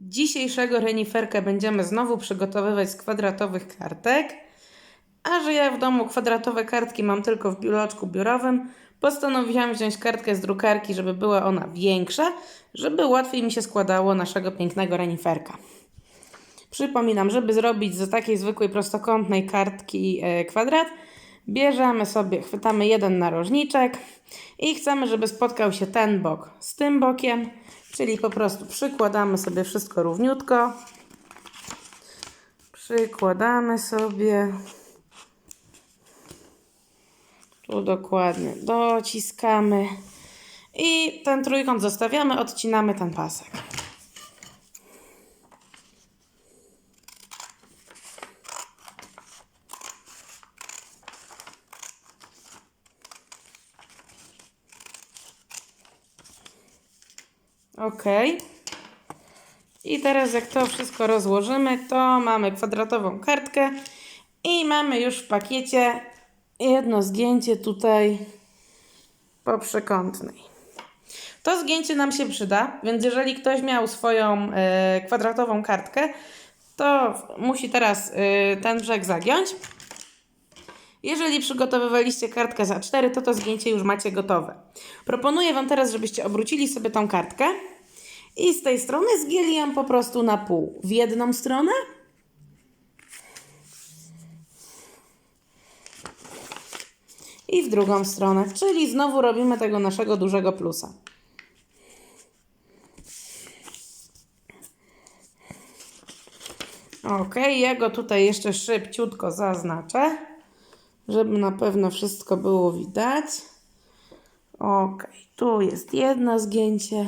Dzisiejszego reniferkę będziemy znowu przygotowywać z kwadratowych kartek. A że ja w domu kwadratowe kartki mam tylko w biuloczku biurowym, postanowiłam wziąć kartkę z drukarki, żeby była ona większa, żeby łatwiej mi się składało naszego pięknego reniferka. Przypominam, żeby zrobić z takiej zwykłej prostokątnej kartki e, kwadrat, bierzemy sobie, chwytamy jeden narożniczek i chcemy, żeby spotkał się ten bok z tym bokiem, czyli po prostu przykładamy sobie wszystko równiutko. Przykładamy sobie. Tu dokładnie dociskamy. I ten trójkąt zostawiamy, odcinamy ten pasek. Ok. I teraz jak to wszystko rozłożymy, to mamy kwadratową kartkę i mamy już w pakiecie jedno zgięcie tutaj po przekątnej. To zgięcie nam się przyda, więc jeżeli ktoś miał swoją e, kwadratową kartkę, to musi teraz e, ten brzeg zagiąć. Jeżeli przygotowywaliście kartkę za 4, to to zgięcie już macie gotowe. Proponuję Wam teraz, żebyście obrócili sobie tą kartkę i z tej strony zgięli ją po prostu na pół. W jedną stronę i w drugą stronę, czyli znowu robimy tego naszego dużego plusa. Ok, ja go tutaj jeszcze szybciutko zaznaczę, żeby na pewno wszystko było widać. Ok, tu jest jedno zgięcie,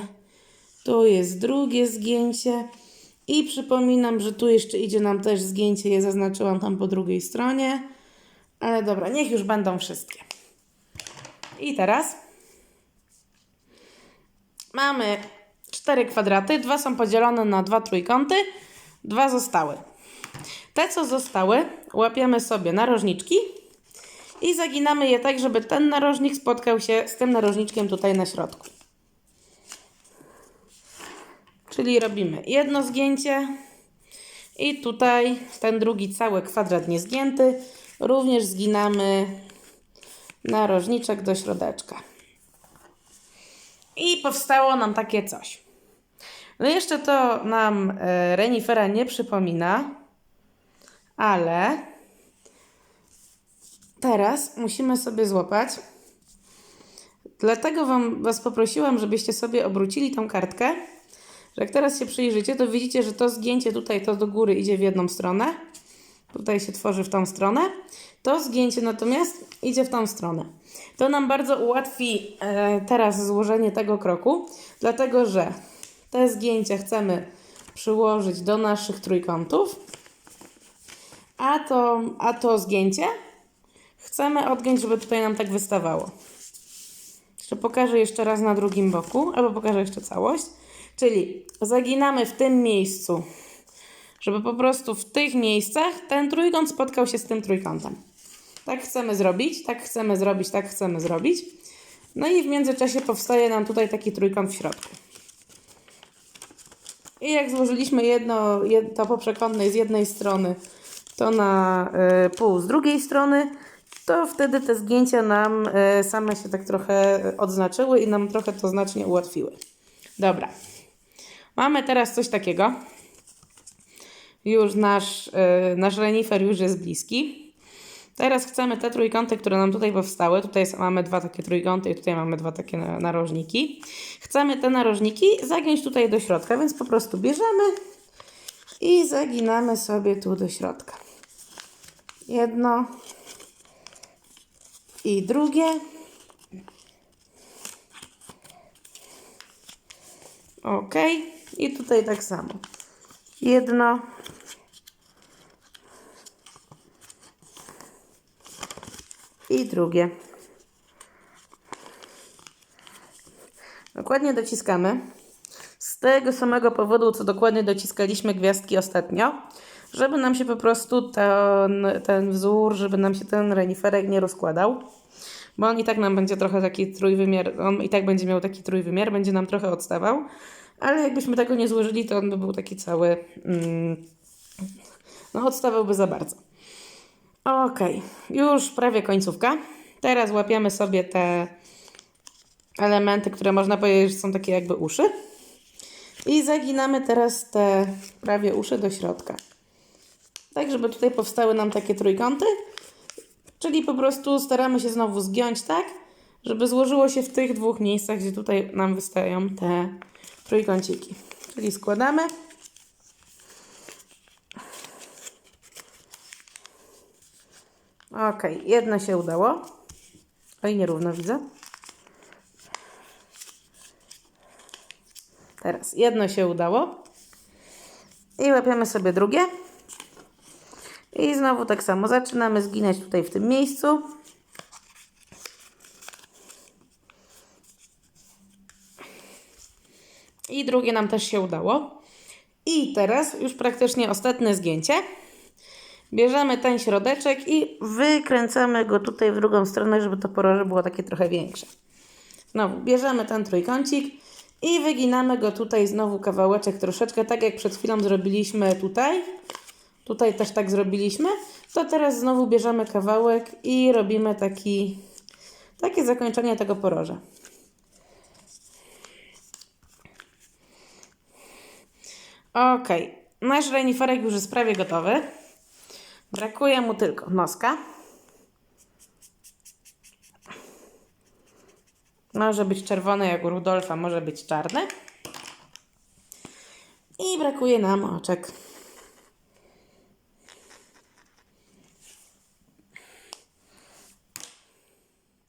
tu jest drugie zgięcie i przypominam, że tu jeszcze idzie nam też zgięcie, je zaznaczyłam tam po drugiej stronie. Ale dobra, niech już będą wszystkie. I teraz mamy cztery kwadraty, dwa są podzielone na dwa trójkąty, dwa zostały. Te, co zostały, łapiemy sobie narożniczki i zaginamy je tak, żeby ten narożnik spotkał się z tym narożniczkiem tutaj na środku. Czyli robimy jedno zgięcie i tutaj ten drugi cały kwadrat niezgięty również zginamy narożniczek do środeczka. I powstało nam takie coś. No jeszcze to nam e, renifera nie przypomina, ale teraz musimy sobie złapać. Dlatego wam, Was poprosiłam, żebyście sobie obrócili tą kartkę, że jak teraz się przyjrzycie, to widzicie, że to zgięcie tutaj, to do góry idzie w jedną stronę. Tutaj się tworzy w tą stronę. To zgięcie natomiast idzie w tą stronę. To nam bardzo ułatwi e, teraz złożenie tego kroku, dlatego że te zgięcia chcemy przyłożyć do naszych trójkątów, a to, a to zgięcie chcemy odgiąć, żeby tutaj nam tak wystawało. Jeszcze pokażę jeszcze raz na drugim boku, albo pokażę jeszcze całość. Czyli zaginamy w tym miejscu, żeby po prostu w tych miejscach ten trójkąt spotkał się z tym trójkątem. Tak chcemy zrobić, tak chcemy zrobić, tak chcemy zrobić. No i w międzyczasie powstaje nam tutaj taki trójkąt w środku. I jak złożyliśmy jedno, jed, to poprzekątne z jednej strony, to na y, pół z drugiej strony, to wtedy te zgięcia nam y, same się tak trochę odznaczyły i nam trochę to znacznie ułatwiły. Dobra. Mamy teraz coś takiego. Już nasz, y, nasz renifer już jest bliski. Teraz chcemy te trójkąty, które nam tutaj powstały. Tutaj mamy dwa takie trójkąty i tutaj mamy dwa takie narożniki. Chcemy te narożniki zagiąć tutaj do środka, więc po prostu bierzemy i zaginamy sobie tu do środka. Jedno i drugie. Ok. I tutaj tak samo. Jedno i drugie. Dokładnie dociskamy. Z tego samego powodu, co dokładnie dociskaliśmy gwiazdki ostatnio, żeby nam się po prostu ten, ten wzór, żeby nam się ten reniferek nie rozkładał. Bo on i tak nam będzie trochę taki trójwymiar, on i tak będzie miał taki trójwymiar, będzie nam trochę odstawał. ale jakbyśmy tego nie złożyli, to on by był taki cały, mm, no odstawałby za bardzo. Okej, już prawie końcówka. Teraz łapiemy sobie te elementy, które można powiedzieć, że są takie jakby uszy. I zaginamy teraz te prawie uszy do środka. Tak, żeby tutaj powstały nam takie trójkąty. Czyli po prostu staramy się znowu zgiąć tak, żeby złożyło się w tych dwóch miejscach, gdzie tutaj nam wystają te trójkąciki. Czyli składamy. Ok, jedno się udało. Oj, nierówno widzę. Teraz jedno się udało. I łapiemy sobie drugie. I znowu tak samo zaczynamy zginać tutaj w tym miejscu. I drugie nam też się udało. I teraz już praktycznie ostatnie zgięcie. Bierzemy ten środeczek i wykręcamy go tutaj w drugą stronę, żeby to poroże było takie trochę większe. Znowu bierzemy ten trójkącik i wyginamy go tutaj znowu kawałeczek troszeczkę, tak jak przed chwilą zrobiliśmy tutaj. Tutaj też tak zrobiliśmy. To teraz znowu bierzemy kawałek i robimy taki, takie zakończenie tego poroża. Ok, nasz reniferek już jest prawie gotowy. Brakuje mu tylko noska. Może być czerwony jak u Rudolfa, może być czarny. I brakuje nam oczek.